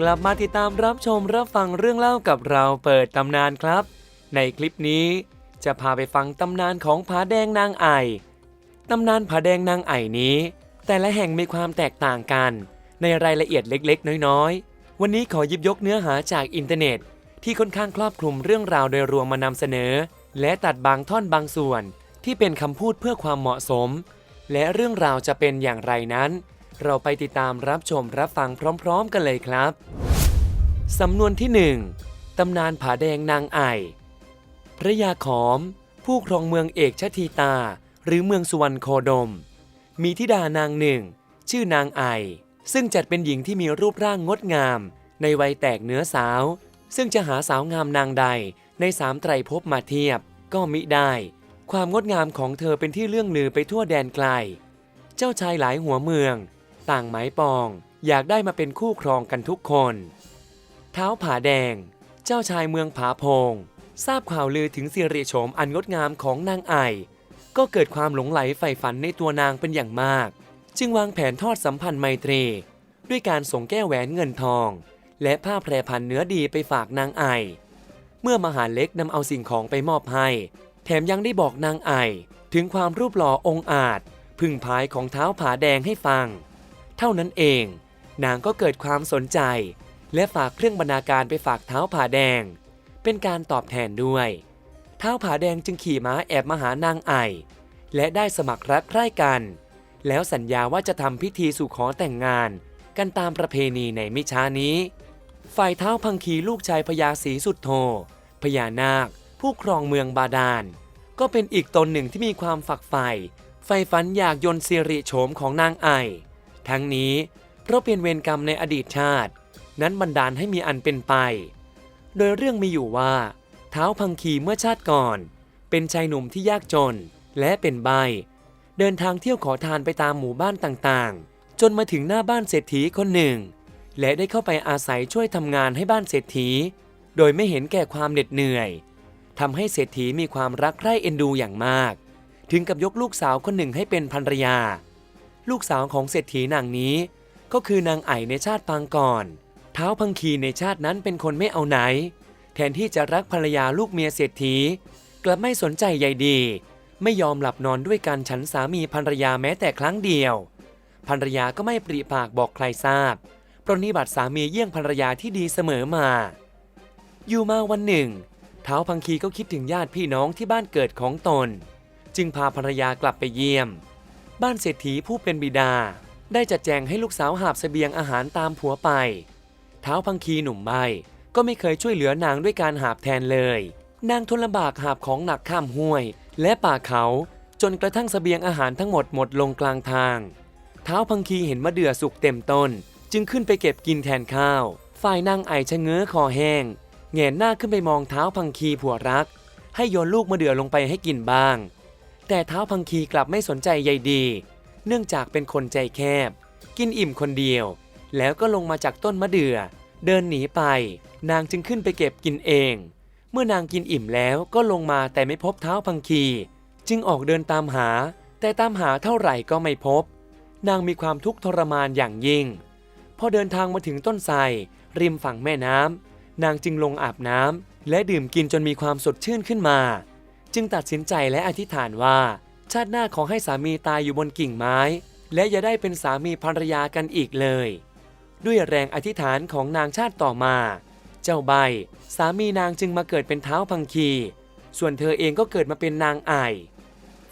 กลับมาติดตามรับชมรับฟังเรื่องเล่ากับเราเปิดตำนานครับ ในคลิปนี้จะพาไปฟังตำนานของผาแดงนางไอตำนานผาแดงนางไอนี้ แต่ละแห่งมีความแตกต่างกัน ในรายละเอียดเล็กๆ น้อยๆ วันนี้ขอหยิบยกเนื้อหาจากอินเทอร์เน็ต ที่ค่อนข้างครอบคลุมเรื่องราวโดยรวมมานำเสนอ และตัดบางท่อนบางส่วนที่เป็นคำพูดเพื่อความเหมาะสม และเรื่องราวจะเป็นอย่างไรนั้น เราไปติดตามรับชมรับฟังพร้อม ๆ กันเลยครับ สำนวนที่หนึ่งตำนานผาแดงนางไอพระยาขอม ผู้ครองเมืองเอกชทีตา หรือเมืองสุวรรณโคดม มีธิดานางหนึ่ง ชื่อนางไอ ซึ่งจัดเป็นหญิงที่มีรูปร่างงดงาม ในวัยแตกเนื้อสาว ซึ่งจะหาสาวงามนางใดในสามไตรภพมาเทียบ ก็มิได้ ความงดงามของเธอเป็นที่เลื่องลือไปทั่วแดนไกล เจ้าชายหลายหัวเมือง ต่างหมายปอง อยากได้มาเป็นคู่ครองกันทุกคน เท้าผาแดง เจ้าชายเมืองผาโพง ทราบข่าวลือถึงสิริโฉมอันงดงามของนางไอ ก็เกิดความหลงไหลใฝ่ฝันในตัวนางเป็นอย่างมาก จึงวางแผนทอดสัมพันธ์ไมตรี ด้วยการส่งแก้วแหวนเงินทอง และผ้าแพรพันเนื้อดีไปฝากนางไอ เมื่อมหาเล็กนำเอาสิ่งของไปมอบให้ แถมยังได้บอกนางไอ ถึงความรูปหล่อองอาจ พึ่งพายของเท้าผาแดงให้ฟัง เท่านั้นเอง นางก็เกิดความสนใจ และฝากเครื่องบรรณาการไปฝากเท้าผาแดง เป็นการตอบแทนด้วย เท้าผาแดงจึงขี่ม้าแอบมาหานางไอ และได้สมัครรักใคร่กัน แล้วสัญญาว่าจะทำพิธีสู่ขอแต่งงานกันตามประเพณีในมิช้านี้ ฝ่ายเท้าพังคีลูกชายพญาศรีสุดโทพญานาค ผู้ครองเมืองบาดาล ก็เป็นอีกตนหนึ่งที่มีความฝักใฝ่ใฝ่ฝันอยากยนต์สิริโฉมของนางไอ ทั้งนี้เพราะเป็นเวรกรรมในอดีตชาติ นั้นบันดาลให้มีอันเป็นไป โดยเรื่องมีอยู่ว่า เท้าพังคีเมื่อชาติก่อน เป็นชายหนุ่มที่ยากจนและเป็นใบ เดินทางเที่ยวขอทานไปตามหมู่บ้านต่างๆ จนมาถึงหน้าบ้านเศรษฐีคนหนึ่ง และได้เข้าไปอาศัยช่วยทำงานให้บ้านเศรษฐี โดยไม่เห็นแก่ความเหน็ดเหนื่อยทำให้เศรษฐีมีความรักใคร่เอ็นดูอย่างมาก ถึงกับยกลูกสาวคนหนึ่งให้เป็นภรรยา ลูกสาวของเศรษฐีนางนี้ ก็คือนางไอในชาติปางก่อนเท้าพังคีในชาตินั้นเป็นคนไม่เอาไหน แทนที่จะรักภรรยาลูกเมียเศรษฐี กลับไม่สนใจใยดี ไม่ยอมหลับนอนด้วยกันฉันสามีภรรยาแม้แต่ครั้งเดียวภรรยาก็ไม่ปริปากบอกใครทราบปรนนิบัติสามีเยี่ยงภรรยาที่ดีเสมอมา อยู่มาวันหนึ่งเท้าพังคีก็คิดถึงญาติพี่น้องที่บ้านเกิดของตน จึงพาภรรยากลับไปเยี่ยม บ้านเศรษฐีผู้เป็นบิดา ได้จัดแจงให้ลูกสาวหาบเสบียงอาหารตามผัวไป เท้าพังคีหนุ่มใบก็ไม่เคยช่วยเหลือนางด้วยการหาบแทนเลย นางทนลำบากหาบของหนักข้ามห้วย และป่าเขาจนกระทั่งเสบียงอาหารทั้งหมดหมดลงกลางทาง เท้าพังคีเห็นมะเดื่อสุกเต็มต้น จึงขึ้นไปเก็บกินแทนข้าว ฝ่ายนางไอชะเง้อคอแห้งแงนหน้าขึ้นไปมองเท้าพังคีผัวรัก ให้โยนลูกมะเดื่อลงไปให้กินบ้าง แต่เท้าพังคีกลับไม่สนใจใยดี เนื่องจากเป็นคนใจแคบ กินอิ่มคนเดียว แล้วก็ลงมาจากต้นมะเดื่อ เดินหนีไป นางจึงขึ้นไปเก็บกินเอง เมื่อนางกินอิ่มแล้วก็ลงมาแต่ไม่พบเท้าพังคี จึงออกเดินตามหา แต่ตามหาเท่าไหร่ก็ไม่พบ นางมีความทุกข์ทรมานอย่างยิ่ง พอเดินทางมาถึงต้นไทรริมฝั่งแม่น้ำนางจึงลงอาบน้ำและดื่มกินจนมีความสดชื่นขึ้นมา จึงตัดสินใจและอธิษฐานว่า ชาติหน้าขอให้สามีตายอยู่บนกิ่งไม้ และอย่าได้เป็นสามีภรรยากันอีกเลย ด้วยแรงอธิษฐานของนางชาติต่อมา เจ้าใบ สามีนางจึงมาเกิดเป็นเท้าพังคี ส่วนเธอเองก็เกิดมาเป็นนางไอ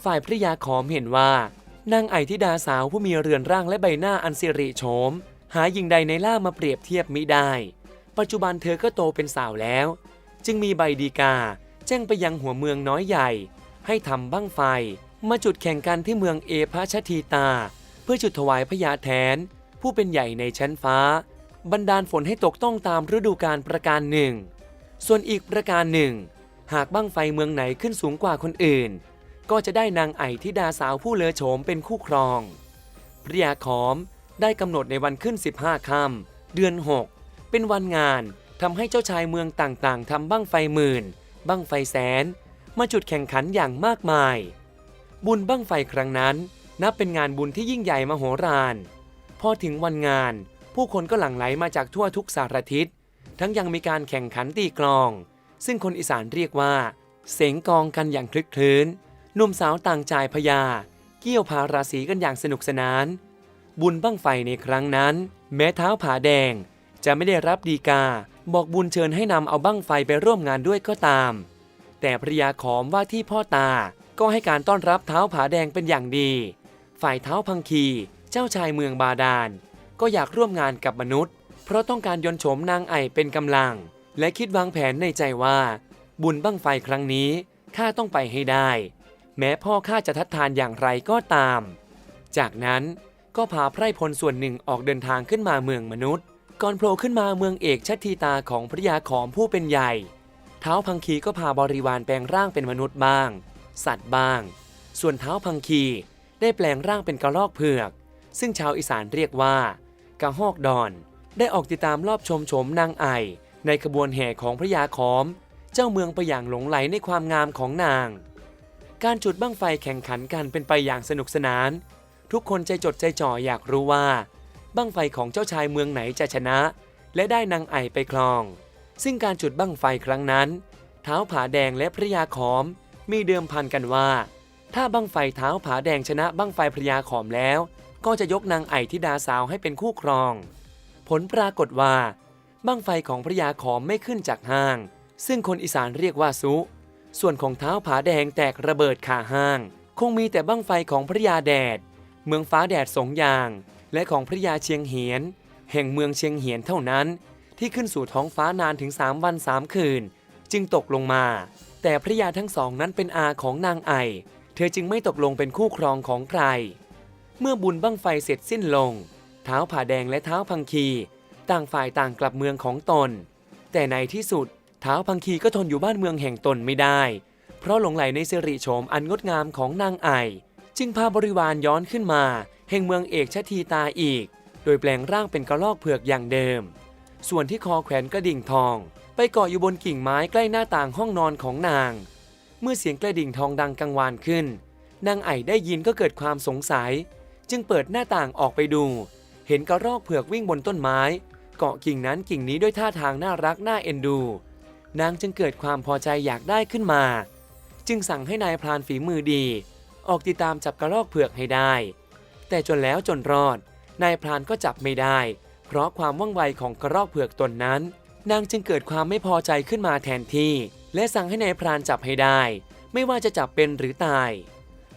ฝ่ายพระยาขอมเห็นว่านางไอธิดาสาวผู้มีเรือนร่างและใบหน้าอันสิริโฉม หาหญิงใดในล่ามาเปรียบเทียบมิได้ ปัจจุบันเธอก็โตเป็นสาวแล้ว จึงมีใบดีกา แจ้งไปยังหัวเมืองน้อยใหญ่ ให้ทำบั้งไฟ มาจุดแข่งกันที่เมืองเอพชทีตา เพื่อจุดถวายพญาแทน ผู้เป็นใหญ่ในชั้นฟ้าบันดาลฝนให้ตกต้องตามฤดูกาลประการหนึ่ง ส่วนอีกประการหนึ่ง หากบั้งไฟเมืองไหนขึ้นสูงกว่าคนอื่น ก็จะได้นางไอทิดาสาวผู้เลอโฉมเป็นคู่ครองพระยาขอมได้กำหนดในวันขึ้น 15ค่ำเดือน 6 เป็นวันงานทำให้เจ้าชายเมืองต่างๆทำบั้งไฟหมื่น บั้งไฟแสน มาจุดแข่งขันอย่างมากมาย บุญบั้งไฟครั้งนั้น นับเป็นงานบุญที่ยิ่งใหญ่มโหฬารพอถึงวันงาน ผู้คนก็หลั่งไหลมาจากทั่วทุกสารทิศ ทั้งยังมีการแข่งขันตีกลอง ซึ่งคนอีสานเรียกว่า เสงกองกันอย่างคลึกคลื้นหนุ่มสาวต่างจ่ายพยา เกี่ยวพาราศีกันอย่างสนุกสนาน บุญบั้งไฟในครั้งนั้น แม้เท้าผาแดงจะไม่ได้รับดีกา บอกบุญเชิญให้นำเอาบั้งไฟไปร่วมงานด้วยก็ตาม แต่ภรยาขอมว่าที่พ่อตาก็ให้การต้อนรับเท้าผาแดงเป็นอย่างดี ฝ่ายเท้าพังคี เจ้าชายเมืองบาดาล ก็อยากร่วมงานกับมนุษย์ เพราะต้องการยนโฉมนางไอเป็นกำลัง และคิดวางแผนในใจว่า บุญบั้งไฟครั้งนี้ข้าต้องไปให้ได้ แม้พ่อข้าจะทัดทานอย่างไรก็ตาม จากนั้นก็พาไพร่พลส่วนหนึ่งออกเดินทางขึ้นมาเมืองมนุษย์ ก่อนโผล่ขึ้นมาเมืองเอกชัตทีตาของพระยาขอมผู้เป็นใหญ่ เท้าพังคีก็พาบริวารแปลงร่างเป็นมนุษย์บ้าง สัตว์บ้าง ส่วนเท้าพังคีได้แปลงร่างเป็นกระรอกเผือก ซึ่งชาวอีสานเรียกว่ากระหอกดอน ได้ออกติดตามรอบชมโฉมนางไอ ในขบวนแห่ของพระยาขอม เจ้าเมืองไปอย่างหลงไหลในความงามของนาง การจุดบั้งไฟแข่งขันกันเป็นไปอย่างสนุกสนาน ทุกคนใจจดใจจ่ออยากรู้ว่า บั้งไฟของเจ้าชายเมืองไหนจะชนะ และได้นางไอไปครอง ซึ่งการจุดบั้งไฟครั้งนั้น เท้าผาแดงและพระยาขอม มีเดิมพันกันว่า ถ้าบั้งไฟเท้าผาแดงชนะบั้งไฟพระยาขอมแล้ว ก็จะยกนางไอทิดาสาวให้เป็นคู่ครอง ผลปรากฏว่าบั้งไฟของพระยาขอมไม่ขึ้นจากห้าง ซึ่งคนอีสานเรียกว่าซุส่วนของเท้าผาแดงแตกระเบิดขาห้าง คงมีแต่บั้งไฟของพระยาแดด เมืองฟ้าแดดสงยาง และของพระยาเชียงเหียน แห่งเมืองเชียงเหียนเท่านั้น ที่ขึ้นสู่ท้องฟ้านานถึง3วัน3คืน จึงตกลงมา แต่พระยาทั้งสองนั้นเป็นอาของนางไอ เธอจึงไม่ตกลงเป็นคู่ครองของใคร เมื่อบุญบั้งไฟเสร็จสิ้นลง เท้าผ่าแดงและเท้าพังคี ต่างฝ่ายต่างกลับเมืองของตน แต่ในที่สุดเท้าพังคีก็ทนอยู่บ้านเมืองแห่งตนไม่ได้ เพราะหลงไหลในสิริโฉมอันงดงามของนางไอ จึงพาบริวารย้อนขึ้นมา แห่งเมืองเอกชทีตาอีก โดยแปลงร่างเป็นกระลอกเผือกอย่างเดิม ส่วนที่คอแขวนกระดิ่งทอง ไปเกาะอยู่บนกิ่งไม้ใกล้หน้าต่างห้องนอนของนาง เมื่อเสียงกระดิ่งทองดังกังวานขึ้น นางไอได้ยินก็เกิดความสงสัย จึงเปิดหน้าต่างออกไปดู เห็นกระรอกเผือกวิ่งบนต้นไม้ เกาะกิ่งนั้นกิ่งนี้ด้วยท่าทางน่ารักน่าเอ็นดู นางจึงเกิดความพอใจอยากได้ขึ้นมา จึงสั่งให้นายพรานฝีมือดี ออกติดตามจับกระรอกเผือกให้ได้ แต่จนแล้วจนรอด นายพรานก็จับไม่ได้ เพราะความว่องไวของกระรอกเผือกตนนั้น นางจึงเกิดความไม่พอใจขึ้นมาแทนที่ และสั่งให้นายพรานจับให้ได้ ไม่ว่าจะจับเป็นหรือตาย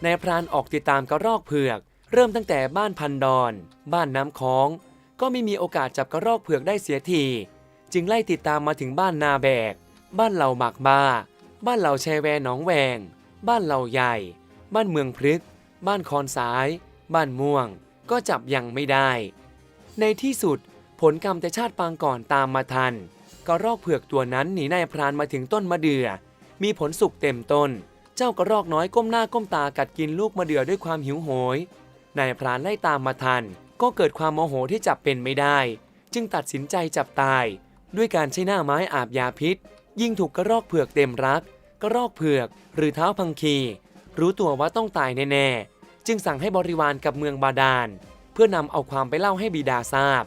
นายพรานออกติดตามกระรอกเผือก เริ่มตั้งแต่บ้านพันดอน บ้านน้ำคอง ก็ไม่มีโอกาสจับกระรอกเผือกได้เสียที จึงไล่ติดตามมาถึงบ้านนาแบก บ้านเหล่าหมากบ้า บ้านเหล่าแชแวหนองแวง บ้านเหล่าใหญ่ บ้านเมืองพฤกบ้านคอนสาย บ้านม่วง ก็จับยังไม่ได้ ในที่สุดผลกรรมแต่ชาติปางก่อนตามมาทัน กระรอกเผือกตัวนั้นหนีนายพรานมาถึงต้นมะเดื่อ มีผลสุกเต็มต้น เจ้ากระรอกน้อยก้มหน้าก้มตากัดกินลูกมะเดื่อด้วยความหิวโหย นายพรานไล่ตามมาทัน ก็เกิดความโมโหที่จับเป็นไม่ได้ จึงตัดสินใจจับตาย ด้วยการใช้หน้าไม้อาบยาพิษ ยิ่งถูกกระรอกเผือกเต็มรัก กระรอกเผือก หรือเท้าพังคี รู้ตัวว่าต้องตายแน่ๆ จึงสั่งให้บริวารกับเมืองบาดาล เพื่อนำเอาความไปเล่าให้บิดาทราบ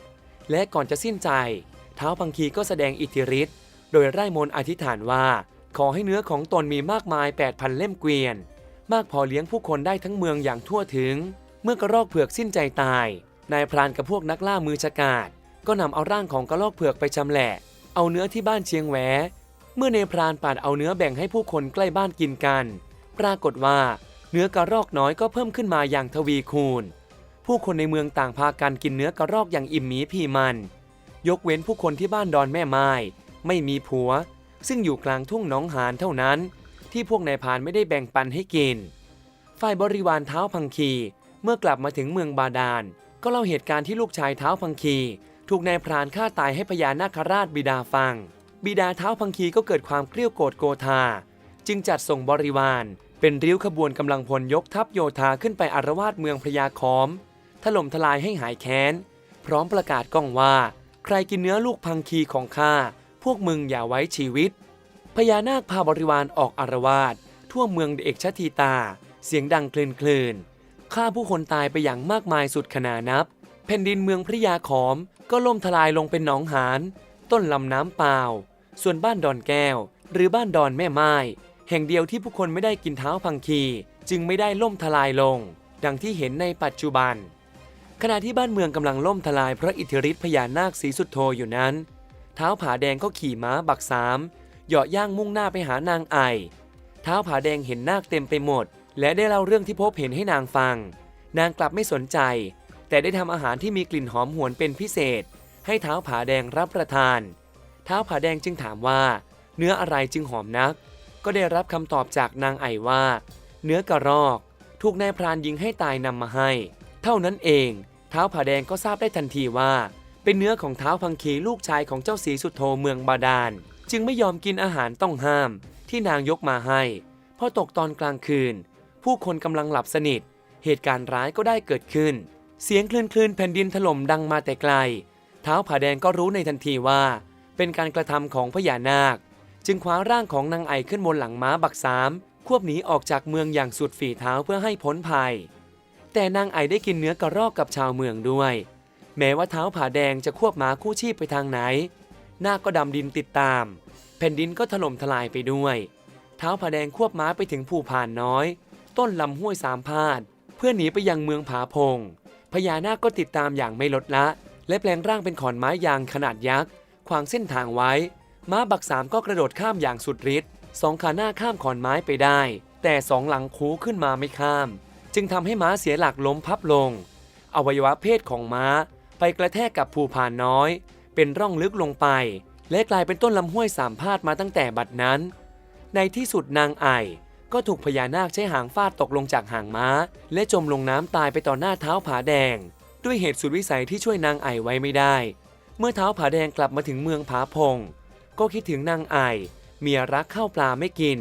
และก่อนจะสิ้นใจเท้าพังคีก็แสดงอิทธิฤทธิ์โดยไร่มนอธิษฐานว่า ขอให้เนื้อของตนมีมากมาย 8,000 เล่มเกวียน มากพอเลี้ยงผู้คนได้ทั้งเมืองอย่างทั่วถึง เมื่อกระรอกเผือกสิ้นใจตาย นายพรานกับพวกนักล่ามือฉกาจก็นำเอาร่างของกระรอกเผือกไปชำแหละ เอาเนื้อที่บ้านเชียงแหวเมื่อในพรานปาดเอาเนื้อแบ่งให้ผู้คนใกล้บ้านกินกัน ปรากฏว่า เนื้อกระรอกน้อยก็เพิ่มขึ้นมาอย่างทวีคูณ ผู้คนในเมืองต่างพากันกินเนื้อกระรอกอย่างอิ่มหมีพีมัน ยกเว้นผู้คนที่บ้านดอนแม่ไม้ไม่มีผัว ซึ่งอยู่กลางทุ่งหนองหานเท่านั้น ที่พวกนายพานไม่ได้แบ่งปันให้กิน ฝ่ายบริวารเท้าพังคีเมื่อกลับมาถึงเมืองบาดาล ก็เล่าเหตุการณ์ที่ลูกชายเท้าพังคี ถูกนายพรานฆ่าตายให้พญานาคราชบิดาฟัง บิดาเท้าพังคีก็เกิดความเกลี้ยวโกรธโกธา จึงจัดส่งบริวาร เป็นริ้วขบวนกำลังพลยกทัพโยธาขึ้นไปอารวาสเมืองพญาคอม ถล่มทลายให้หายแค้น พร้อมประกาศก้องว่า ใครกินเนื้อลูกพังคีของข้า พวกมึงอย่าไว้ชีวิต พญานาคพาบริวารออกอารวาสทั่วเมืองเอกชทีตา เสียงดังคลื่นคลื่นฆ่าผู้คนตายไปอย่างมากมายสุดขนานับ แผ่นดินเมืองพระยาขอม ก็ล่มทลายลงเป็นหนองหาน ต้นลำน้ำเปล่า ส่วนบ้านดอนแก้ว หรือบ้านดอนแม่ไม้ แห่งเดียวที่ผู้คนไม่ได้กินเท้าพังคี จึงไม่ได้ล่มทลายลง ดังที่เห็นในปัจจุบัน ขณะที่บ้านเมืองกำลังล่มทลายเพราะอิทธิฤทธิพญานาคสีสุดโทอยู่นั้น เท้าผาแดงก็ขี่ม้าบักสามเหยาะย่างมุ่งหน้าไปหานางไอเท้าผาแดงเห็นนาคเต็มไปหมด และได้เล่าเรื่องที่พบเห็นให้นางฟัง นางกลับไม่สนใจ แต่ได้ทำอาหารที่มีกลิ่นหอมหวนเป็นพิเศษ ให้เท้าผาแดงรับประทาน เท้าผาแดงจึงถามว่า เนื้ออะไรจึงหอมนัก ก็ได้รับคำตอบจากนางไอว่า เนื้อกระรอกถูกนายพรานยิงให้ตายนำมาให้ เท่านั้นเองเท้าผาแดงก็ทราบได้ทันทีว่า เป็นเนื้อของเท้าพังคีลูกชายของเจ้าสีสุดโทเมืองบาดาล จึงไม่ยอมกินอาหารต้องห้ามที่นางยกมาให้พอตกตอนกลางคืน ผู้คนกำลังหลับสนิท เหตุการณ์ร้ายก็ได้เกิดขึ้น เสียงคลื่นคลื่นแผ่นดินถล่มดังมาแต่ไกล เท้าผาแดงก็รู้ในทันทีว่า เป็นการกระทำของพญานาค จึงคว้าร่างของนางไอขึ้นบนหลังม้าบักสามควบหนีออกจากเมืองอย่างสุดฝีเท้าเพื่อให้พ้นภัย แต่นางไอได้กินเนื้อกระรอกกับชาวเมืองด้วย แม้ว่าเท้าผาแดงจะควบม้าคู่ชีพไปทางไหนนาคก็ดำดินติดตาม แผ่นดินก็ถล่มทลายไปด้วย เท้าผาแดงควบม้าไปถึงภูพานน้อย ต้นลำห้วยสามพาด เพื่อหนีไปยังเมืองผาพง พญานาคก็ติดตามอย่างไม่ลดละ และแปลงร่างเป็นขอนไม้ยางขนาดยักษ์ขวางเส้นทางไว้ ม้าบักสามก็กระโดดข้ามอย่างสุดฤทธิ์สองขาหน้าข้ามขอนไม้ไปได้ แต่สองหลังคูขึ้นมาไม่ข้าม จึงทำให้ม้าเสียหลักล้มพับลง อวัยวะเพศของม้า ไปกระแทกกับภูพานน้อย เป็นร่องลึกลงไป และกลายเป็นต้นลำห้วยสามพาดมาตั้งแต่บัดนั้น ในที่สุดนางไอก็ถูกพญานาคใช้หางฟาดตกลงจากหางม้า และจมลงน้ำตายไปต่อหน้าเท้าผาแดง ด้วยเหตุสุดวิสัยที่ช่วยนางไอไว้ไม่ได้ เมื่อเท้าผาแดงกลับมาถึงเมืองผาพง ก็คิดถึงนางไอเมียรักข้าวปลาไม่กิน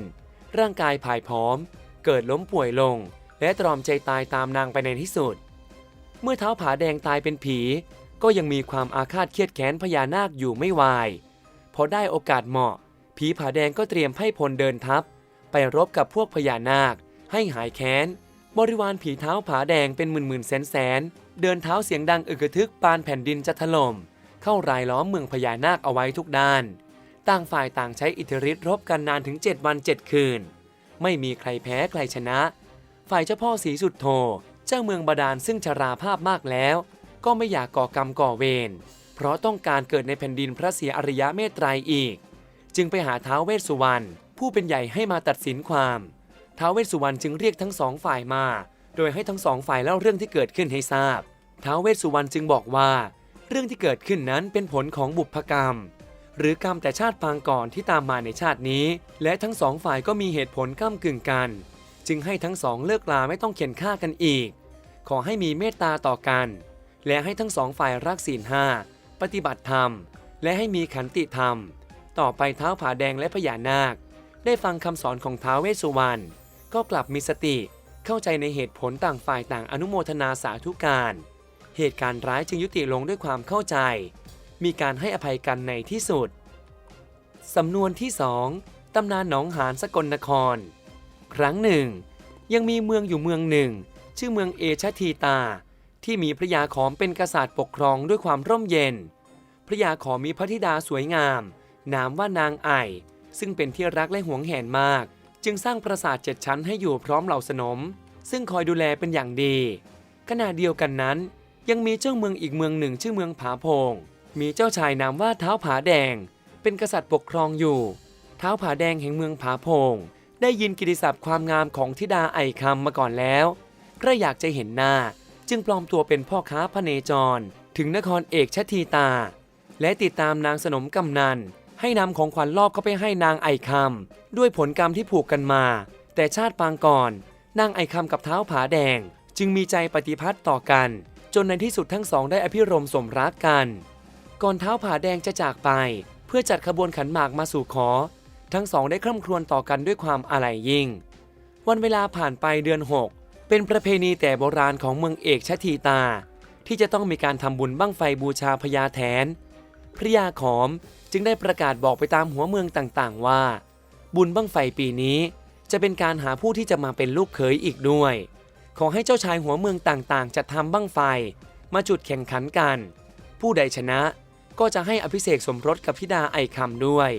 ร่างกายผายผอม เกิดล้มป่วยลง และตรอมใจตายตามนางไปในที่สุด เมื่อเท้าผาแดงตายเป็นผี ก็ยังมีความอาฆาตเครียดแค้นพญานาคอยู่ไม่วายพอได้โอกาสเหมาะ ผีผาแดงก็เตรียมให้พลเดินทัพ ไปรบกับพวกพญานาค ให้หายแค้น บริวารผีเท้าผาแดงเป็นหมื่นหมื่นแสนแสนเดินเท้าเสียงดังอึกทึกปานแผ่นดินจะถล่มเข้ารายล้อมเมืองพญานาคเอาไว้ทุกด้าน ต่างฝ่ายต่างใช้อิทธิฤทธิ์รบกันนานถึง 7 วัน 7 คืน ไม่มีใครแพ้ใครชนะ ฝ่ายเจ้าพ่อสีสุดโท เจ้าเมืองบาดาลซึ่งชราภาพมากแล้ว ก็ไม่อยากก่อกรรมก่อเวร เพราะต้องการเกิดในแผ่นดินพระศรียอริยะเมตไตรยอีก จึงไปหาท้าวเวสสุวรรณผู้เป็นใหญ่ให้มาตัดสินความท้าวเวสสุวรรณจึงเรียกทั้งสองฝ่ายมา โดยให้ทั้งสองฝ่ายเล่าเรื่องที่เกิดขึ้นให้ทราบท้าวเวสสุวรรณจึงบอกว่า เรื่องที่เกิดขึ้นนั้นเป็นผลของบุพกรรม หรือกรรมแต่ชาติปางก่อนที่ตามมาในชาตินี้ และทั้งสองฝ่ายก็มีเหตุผลก้ากึ่งกัน จึงให้ทั้งสองเลิกลาไม่ต้องเขียนฆ่ากันอีก ขอให้มีเมตตาต่อกัน และให้ทั้งสองฝ่ายรักศีลห้าปฏิบัติธรรม และให้มีขันติธรรม ต่อไปเท้าผาแดงและพญานาค ได้ฟังคำสอนของท้าวเวสสุวรรณก็กลับมีสติเข้าใจในเหตุผลต่างฝ่ายต่างอนุโมทนาสาธุการ เหตุการณ์ร้ายจึงยุติลงด้วยความเข้าใจ มีการให้อภัยกันในที่สุด สำนวนที่สองตำนานหนองหานสกลนคร ครั้งหนึ่ง ยังมีเมืองอยู่เมืองหนึ่ง ชื่อเมืองเอชทีตา ที่มีพระยาขอมเป็นกษัตริย์ปกครองด้วยความร่มเย็น พระยาขอมมีพระธิดาสวยงาม นามว่านางไอ ซึ่งเป็นที่รักและหวงแหนมาก จึงสร้างปราสาทเจ็ดชั้นให้อยู่พร้อมเหล่าสนม ซึ่งคอยดูแลเป็นอย่างดี ขณะเดียวกันนั้น ยังมีเจ้าเมืองอีกเมืองหนึ่งชื่อเมืองผาโพง มีเจ้าชายนามว่าเท้าผาแดง เป็นกษัตริย์ปกครองอยู่ เท้าผาแดงแห่งเมืองผาโพง ได้ยินกิติศัพท์ความงามของธิดาไอคำมาก่อนแล้วก็อยากจะเห็นหน้า จึงปลอมตัวเป็นพ่อค้าพเนจร ถึงนครเอกชทีตา และติดตามนางสนมกำนัน ให้นำของขวัญลอบเข้าไปให้นางไอคำด้วยผลกรรมที่ผูกกันมา แต่ชาติปางก่อนนางไอคำกับเท้าผาแดง จึงมีใจปฏิพัติต่อกัน จนในที่สุดทั้งสองได้อภิรมสมรักกัน ก่อนเท้าผาแดงจะจากไป เพื่อจัดขบวนขันหมากมาสู่ขอ ทั้งสองได้คร่ำครวญต่อกันด้วยความอาลัยยิ่ง วันเวลาผ่านไปเดือนหกเป็นประเพณีแต่โบราณของเมืองเอกชะทีตา ที่จะต้องมีการทำบุญบั้งไฟบูชาพญาแทน พระยาขอมจึงได้ประกาศบอกไปตามหัวเมืองต่างๆ ว่า บุญบั้งไฟปีนี้จะเป็นการหาผู้ที่จะมาเป็นลูกเขยอีกด้วย ขอให้เจ้าชายหัวเมืองต่างๆ จัดทำบั้งไฟ มาจุดแข่งขันกัน ผู้ใดชนะ ก็จะให้อภิเษกสมรสกับธิดาไอคำด้วย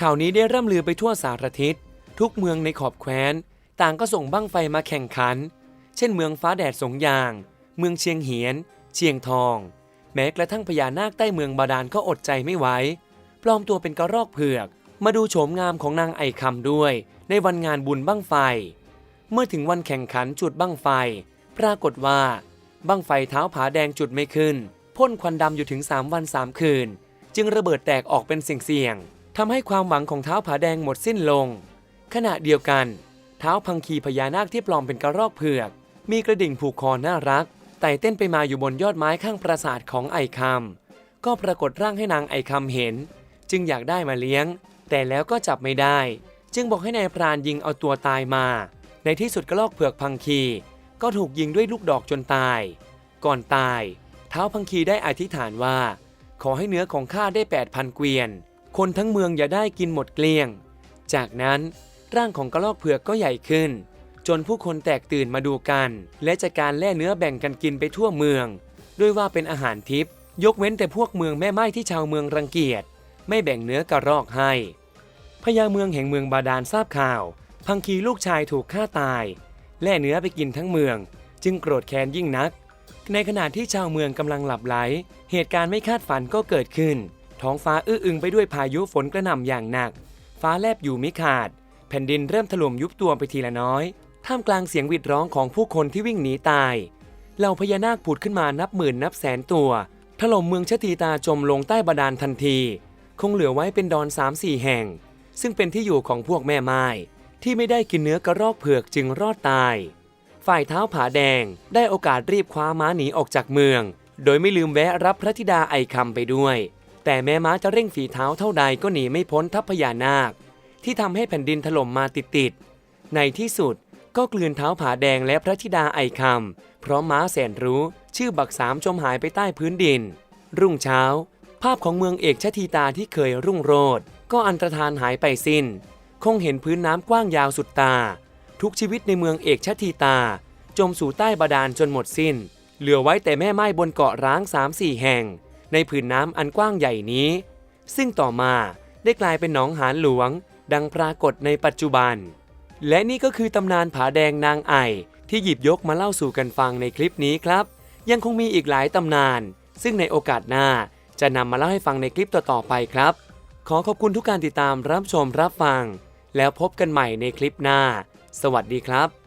ข่าวนี้ได้ร่ำลือไปทั่วสารทิศ ทุกเมืองในขอบแคว้น ต่างก็ส่งบั้งไฟมาแข่งขัน เช่นเมืองฟ้าแดดสงยาง เมืองเชียงเหียน เชียงทอง แม้กระทั่งพญานาคใต้เมืองบาดาลก็อดใจไม่ไหวปลอมตัวเป็นกระรอกเผือก มาดูโฉมงามของนางไอคำด้วย ในวันงานบุญบั้งไฟ เมื่อถึงวันแข่งขันจุดบั้งไฟ ปรากฏว่าบั้งไฟเท้าผาแดงจุดไม่ขึ้น พ่นควันดำอยู่ถึง 3 วัน 3 คืน จึงระเบิดแตกออกเป็นเสี่ยงๆทำให้ความหวังของเท้าผาแดงหมดสิ้นลง ขณะเดียวกัน เท้าพังคีพญานาคที่ปลอมเป็นกระรอกเผือก มีกระดิ่งผูกคอน่ารักไต่เต้นไปมาอยู่บนยอดไม้ข้างปราสาทของไอคำก็ปรากฏร่างให้นางไอคำเห็น จึงอยากได้มาเลี้ยง แต่แล้วก็จับไม่ได้ จึงบอกให้นายพรานยิงเอาตัวตายมา ในที่สุดกระลอกเผือกพังคี ก็ถูกยิงด้วยลูกดอกจนตาย ก่อนตาย ท้าพังคีได้อธิษฐานว่า ขอให้เนื้อของข้าได้8,000เกวียน คนทั้งเมืองอย่าได้กินหมดเกลี้ยง จากนั้นร่างของกระลอกเผือกก็ใหญ่ขึ้น จนผู้คนแตกตื่นมาดูกัน และจากการแล่เนื้อแบ่งกันกินไปทั่วเมือง ด้วยว่าเป็นอาหารทิพย์ยกเว้นแต่พวกเมืองแม่ไม้ที่ชาวเมืองรังเกียจ ไม่แบ่งเนื้อกระรอกให้พญาเมืองแห่งเมืองบาดาลทราบข่าว พังคีลูกชายถูกฆ่าตาย แล่เนื้อไปกินทั้งเมือง จึงโกรธแค้นยิ่งนัก ในขณะที่ชาวเมืองกำลังหลับไหล เหตุการณ์ไม่คาดฝันก็เกิดขึ้น ท้องฟ้าอื้ออึงไปด้วยพายุฝนกระหน่ำอย่างหนัก ฟ้าแลบอยู่ไม่ขาด แผ่นดินเริ่มถล่มยุบตัวไปทีละน้อย ท่ามกลางเสียงหวิดร้องของผู้คนที่วิ่งหนีตาย เหล่าพญานาคผุดขึ้นมานับหมื่นนับแสนตัว ถล่มเมืองชะทีตาจมลงใต้บาดาลทันที คงเหลือไว้เป็นดอนสามสี่แห่ง ซึ่งเป็นที่อยู่ของพวกแม่ไม้ที่ไม่ได้กินเนื้อกระรอกเผือกจึงรอดตาย ฝ่ายเท้าผาแดง ได้โอกาสรีบคว้าม้าหนีออกจากเมือง โดยไม่ลืมแวะรับพระธิดาไอคำไปด้วย แต่แม้ม้าจะเร่งฝีเท้าเท่าใดก็หนีไม่พ้นทัพพญานาค ที่ทำให้แผ่นดินถล่มมาติดๆในที่สุดก็กลืนเท้าผาแดงและพระธิดาไอคำพร้อมม้าแสนรู้ ชื่อบักสามจมหายไปใต้พื้นดิน รุ่งเช้า ภาพของเมืองเอกชะทีตาที่เคยรุ่งโรจน์ก็อันตรธานหายไปสิน้น คงเห็นพื้นน้ำกว้างยาวสุดตา ทุกชีวิตในเมืองเอกชะทีตา จมสู่ใต้บาดาลจนหมดสิ้น เหลือไว้แต่แม่ไม้บนเกาะร้างสามสี่แห่ง ในผืนน้ำอันกว้างใหญ่นี้ ซึ่งต่อมาได้กลายเป็นหนองหานหลวง ดังปรากฏในปัจจุบัน และนี่ก็คือตำนานผาแดงนางไอที่หยิบยกมาเล่าสู่กันฟังในคลิปนี้ครับ ยังคงมีอีกหลายตำนาน ซึ่งในโอกาสหน้าจะนำมาเล่าให้ฟังในคลิปต่อๆไปครับ ขอขอบคุณทุกการติดตามรับชมรับฟัง แล้วพบกันใหม่ในคลิปหน้า สวัสดีครับ